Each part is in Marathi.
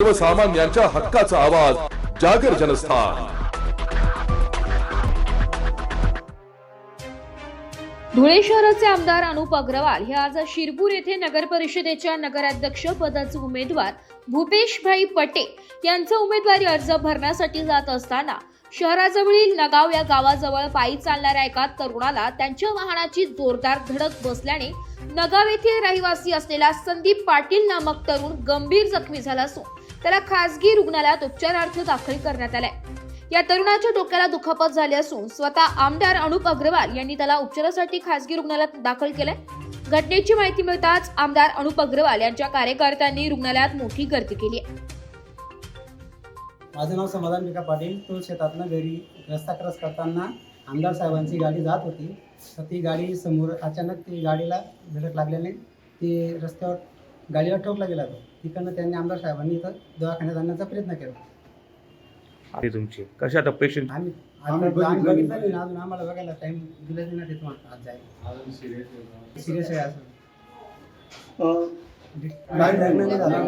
सर्वसामान्यांच्या हक्काचा आवाज जागर जनस्थान. धुळे शहराचे आमदार अनुप अग्रवाल हे आज शिरपूर येथे नगर परिषदेच्या नगराध्यक्ष पदाचे उमेदवार भूपेशभाई पटे यांचा उमेदवारी अर्ज भरण्यासाठी जात असताना शहराजवळील नगाव या गावाजवळ पायी चालणाऱ्या एका तरुणाला त्यांच्या वाहनाची जोरदार धडक बसल्याने नगाव येथील रहिवासी असलेला संदीप पाटील नामक तरुण गंभीर जखमी झाला असून त्याला खासगी रुग्णालयात उपचारार्थ दाखल करण्यात आलाय. या तरुणाच्या डोक्याला दुखापत झाली असून स्वतः आमदार अनुप अग्रवाल यांनी त्याला उपचारासाठी खासगी रुग्णालयात दाखल केलंय. घटनेची माहिती मिळताच आमदार अनुप अग्रवाल यांच्या कार्यकर्त्यांनी रुग्णालयात मोठी गर्दी केली आहे. माझं नाव समाधान विका पाटील. तो शेतातनं घरी रस्ता क्रॉस करताना आमदार साहेबांची गाडी जात होती. तर ती गाडी समोर अचानक ती गाडीला धडक लागल्याने ती रस्त्यावर गाडीला ठोकला गेला तो. तिकडनं त्यांनी आमदार साहेबांनी इथं दवाखान्यात आणण्याचा प्रयत्न केला. आहे तुमची? कशा आता पेशंट आम्ही आम्ही आम्ही बघितलं नाही ना अजून आम्हाला बघायला टाईम दिला नाही ना तिथून आज जायला. सिरियस आहे असं लग्न नाही झालं.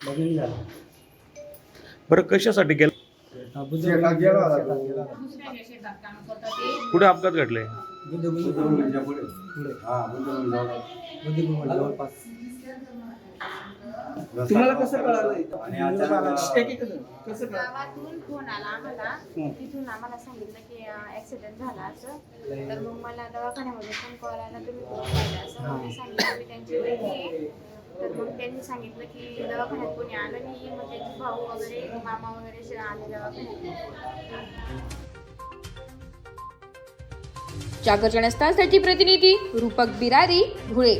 लग्न नाही झालं. बरं कशासाठी गेला? हा, बुद्ध शेतात गेला होता. कुठे अपघात घडलाय बुद्ध भूमी पुढे. बुद्ध भूमी जवळपास. तुम्हाला कसं कळालं गावातून फोन आला आम्हाला. तिथून आम्हाला सांगितलं की ऍक्सिडेंट झाला असं. तर मग मला दवाखान्यामध्ये फोन कॉल आला तुम्ही कोण पाहिलं असं. सांगितलं मी त्यांची बहिणी आहे. तर मग त्यांनी सांगितलं की दवाखान्यात कोणी आलं नाही मग त्यांचे भाऊ वगैरे मामा वगैरे असे आले दवाखान्यात. जागर जनस्थानसाठी प्रतिनिधी रूपक बिरारी धुळे.